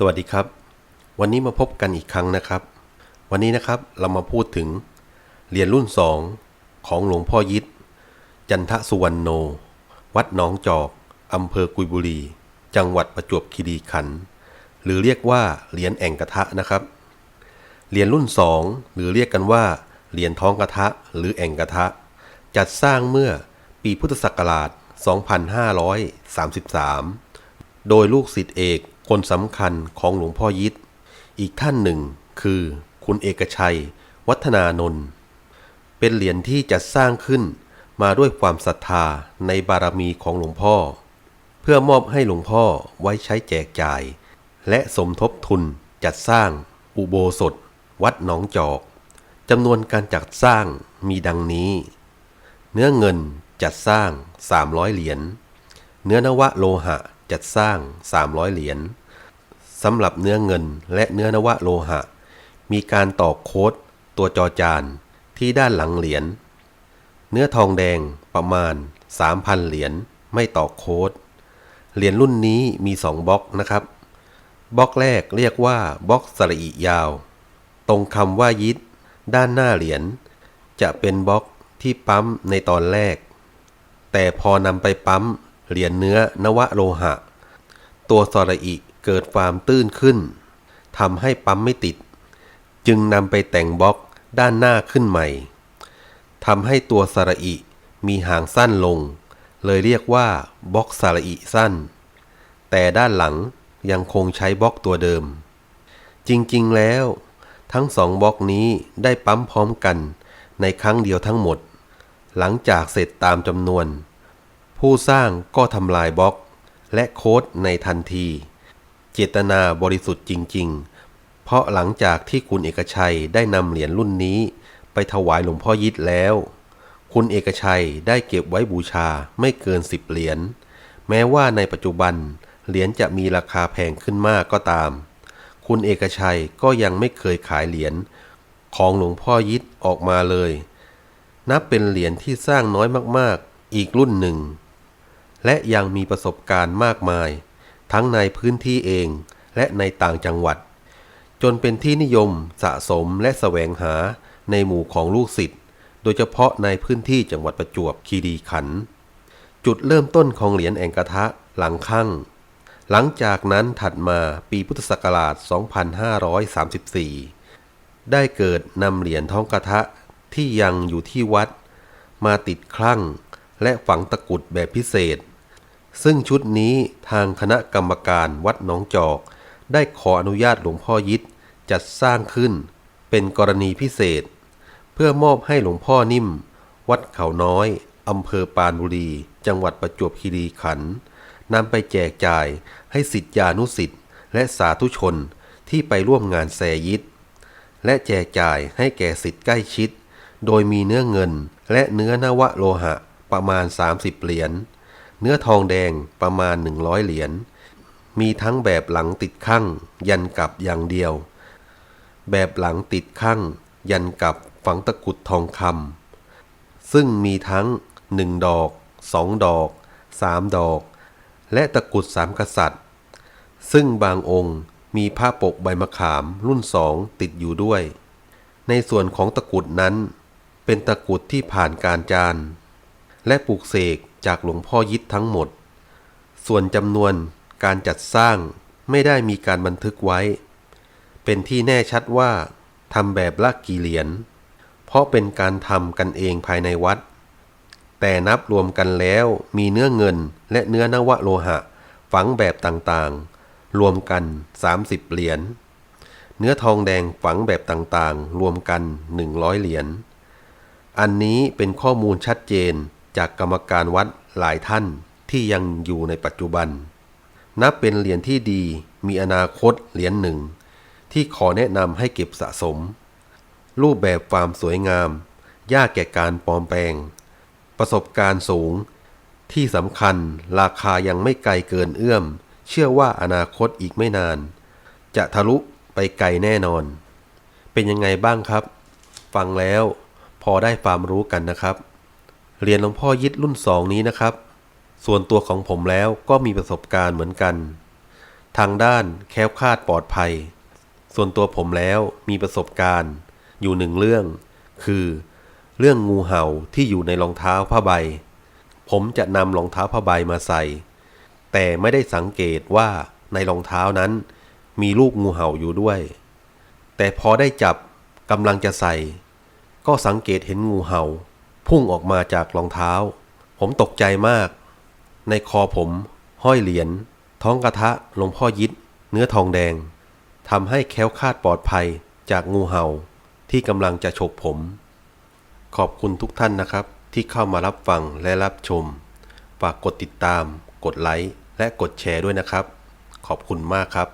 สวัสดีครับ วันนี้มาพบกันอีกครั้งนะครับ วันนี้นะครับเรามาพูดถึงเหรียญรุ่นสองของหลวงพ่อยิตจันทสุวรรณโน วัดหนองจอกอำเภอกุยบุรี จังหวัดประจวบคีรีขันธ์หรือเรียกว่าเหรียญแอ่งกระทะนะครับเหรียญรุ่นสองหรือเรียกกันว่าเหรียญท้องกระทะหรือแอ่งกระทะ จัดสร้างเมื่อปีพุทธศักราช 2533 โดยลูกศิษย์เอก คนสำคัญของหลวงพ่อยิตอีกท่านหนึ่งคือคุณเอกชัย วัฒนานนท์เป็นเหรียญที่จัดสร้างขึ้นมาด้วยความศรัทธาในบารมีของหลวงพ่อ เพื่อมอบให้หลวงพ่อไว้ใช้แจกจ่าย และสมทบทุนจัดสร้างอุโบสถ วัดหนองจอกจำนวนการจัดสร้างมีดังนี้ เนื้อเงินจัดสร้าง 300 เหรียญ เนื้อนวะโลหะจัดสร้าง 300 เหรียญ สำหรับเนื้อเงินและเนื้อนวะโลหะ มีการตอกโค้ดตัวจอจานที่ด้านหลังเหรียญ เนื้อทองแดงประมาณ 3,000 เหรียญไม่ตอกโค้ด เหรียญรุ่นนี้มี 2บล็อกนะครับ บล็อกแรกเรียกว่าบล็อกสระอิยาว ตรงคำว่ายิดด้านหน้าเหรียญจะเป็นบล็อกที่ปั๊มในตอนแรก แต่พอนำไปปั๊มเหรียญเนื้อนวะโลหะ ตัวสระอิ เกิดความตื้นขึ้นทำให้ปั๊มไม่ติด จึงนำไปแต่งบล็อกด้านหน้าขึ้นใหม่ทำให้ตัวสระอิมีหางสั้นลง เลยเรียกว่าบล็อกสระอิสั้น แต่ด้านหลังยังคงใช้บล็อกตัวเดิม จริงๆแล้ว ทั้งสองบล็อกนี้ได้ปั๊มพร้อมกันในครั้งเดียวทั้งหมด หลังจากเสร็จตามจำนวน ผู้สร้างก็ทำลายบล็อกและโค้ดในทันที เจตนาบริสุทธิ์จริง ๆ เพราะหลังจากที่คุณเอกชัยได้นำเหรียญรุ่นนี้ ไปถวายหลวงพ่อยิตแล้ว คุณเอกชัยได้เก็บไว้บูชาไม่เกินสิบเหรียญ แม้ว่าในปัจจุบันเหรียญจะมีราคาแพงขึ้นมากก็ตาม คุณเอกชัยก็ยังไม่เคยขายเหรียญของหลวงพ่อยิตออกมาเลย นับเป็นเหรียญที่สร้างน้อยมากๆ อีกรุ่นหนึ่ง และยังมีประสบการณ์มากมาย ทั้งในพื้นที่เองและในต่างจังหวัด จนเป็นที่นิยมสะสมและแสวงหาในหมู่ของลูกศิษย์โดยเฉพาะในพื้นที่จังหวัดประจวบคีรีขันธ์จุดเริ่มต้นของเหรียญแองกระทะหลังข้างหลังจากนั้นถัดมาปีพุทธศักราช 2534 ได้เกิดนำเหรียญท้องกระทะที่ยังอยู่ที่วัด มาติดคลั่งและฝังตะกรุดแบบพิเศษ ซึ่งชุดนี้ทางคณะกรรมการวัดหนองจอก ได้ขออนุญาตหลวงพ่อยิตจัดสร้างขึ้น เป็นกรณีพิเศษ เพื่อมอบให้หลวงพ่อนิ่ม วัดเขาน้อยอำเภอปานบุรี จังหวัดประจวบคีรีขันธ์นำไปแจกจ่ายให้สิทธิานุสิทธิ์และสาธุชนที่ไปร่วมงานแสยิต และแจกจ่ายให้แก่สิทธิ์ใกล้ชิด โดยมีเนื้อเงินและเนื้อนวะโลหะประมาณ 30 เหรียญ เนื้อทองแดงประมาณ 100 เหรียญ มีทั้งแบบหลังติดข้างยันกับอย่างเดียว แบบหลังติดข้างยันกับฝังตะกุดทองคำซึ่งมีทั้ง 1 ดอก 2 ดอก 3 ดอก และตะกุดสามกษัตริย์ ซึ่งบางองค์มีผ้าปกใบมะขามรุ่นสองติดอยู่ด้วย ในส่วนของตะกุดนั้น เป็นตะกุดที่ผ่านการจานและปลูกเสก จากหลวงพ่อยิตทั้งหมด ส่วนจำนวนการจัดสร้างไม่ได้มีการบันทึกไว้ เป็นที่แน่ชัดว่าทำแบบละกี่เหรียญ เพราะเป็นการทำกันเองภายในวัด แต่นับรวมกันแล้วมีเนื้อเงินและเนื้อนวะโลหะ ฝังแบบต่างๆ รวมกัน 30 เหรียญ เนื้อทองแดงฝังแบบต่างๆ รวมกัน 100 เหรียญ อันนี้เป็นข้อมูลชัดเจน จากกรรมการวัดหลายท่านที่ยังอยู่ในปัจจุบัน นับเป็นเหรียญที่ดีมีอนาคตเหรียญหนึ่ง ที่ขอแนะนำให้เก็บสะสม รูปแบบความสวยงาม ยากแก่การปลอมแปลง ประสบการณ์สูง ที่สำคัญราคายังไม่ไกลเกินเอื้อม เชื่อว่าอนาคตอีกไม่นาน จะทะลุไปไกลแน่นอน เป็นยังไงบ้างครับ ฟังแล้วพอได้ความรู้กันนะครับ เหรียญหลวงพ่อยิดรุ่นสองนี้นะครับ ส่วนตัวของผมแล้วก็มีประสบการณ์เหมือนกัน ทางด้านแค้วคาดปลอดภัย ส่วนตัวผมแล้วมีประสบการณ์ อยู่หนึ่งเรื่อง คือ เรื่องงูเห่าที่อยู่ในรองเท้าผ้าใบ ผมจะนำรองเท้าผ้าใบมาใส่ แต่ไม่ได้สังเกตว่าในรองเท้านั้น มีลูกงูเห่าอยู่ด้วย แต่พอได้จับกำลังจะใส่ ก็สังเกตเห็นงูเห่า พุ่งออกมาจากรองเท้า ผมตกใจมาก ในคอผม ห้อยเหรียญท้องกระทะหลวงพ่อยิดเนื้อทองแดงทำให้แค้วคาดปลอดภัยจากงูเห่าที่กำลังจะฉกผม ขอบคุณทุกท่านนะครับ ที่เข้ามารับฟังและรับชม ฝากกดติดตาม กดไลค์และกดแชร์ด้วยนะครับ ขอบคุณมากครับ